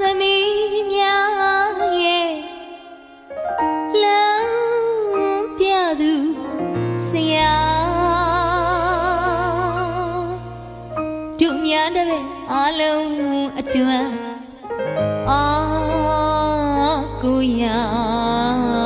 သမီးများရဲ့လမ်းပြသူဆရာတို့များတဲ့အလုံးအတွန်းအာကိုရာ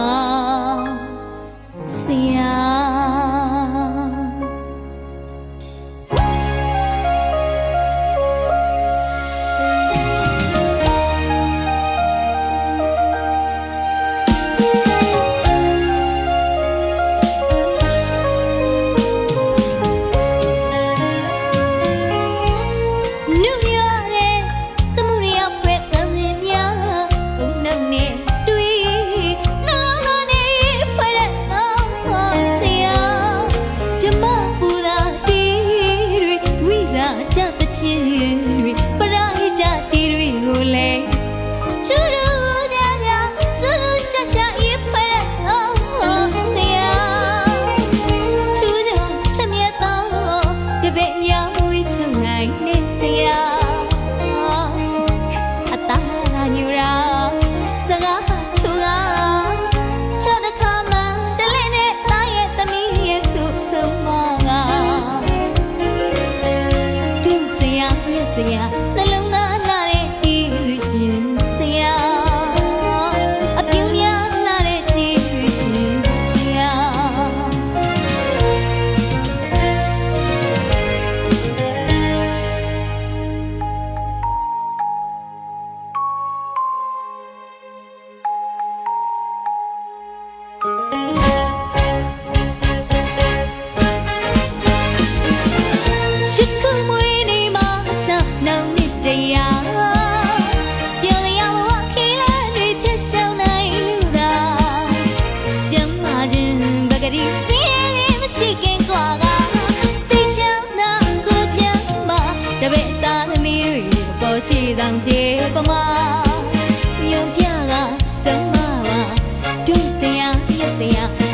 ပည့်များဝိထုံနိုင်နေစရာအတားလာညူရာစကားချူကားချောတစ်ခါမှတလဲနဲ့တားရဲ့သမီးရဲ့ဆုဆုံးမကဒုစရာမြတ်စရာ ပဂရီစင်းရဲမရှိခင်ကွာကစိတ်ချမ်းသာကိုချမ်းသာတပည့်သားသမီးတွေပေါ်ရှိတောင်ကျေပမာညွန်ပြကဆုံးမပါဒုစရာရက်စရာအပြင်းများလာတဲ့ကြည်လူရှင်ဆရာ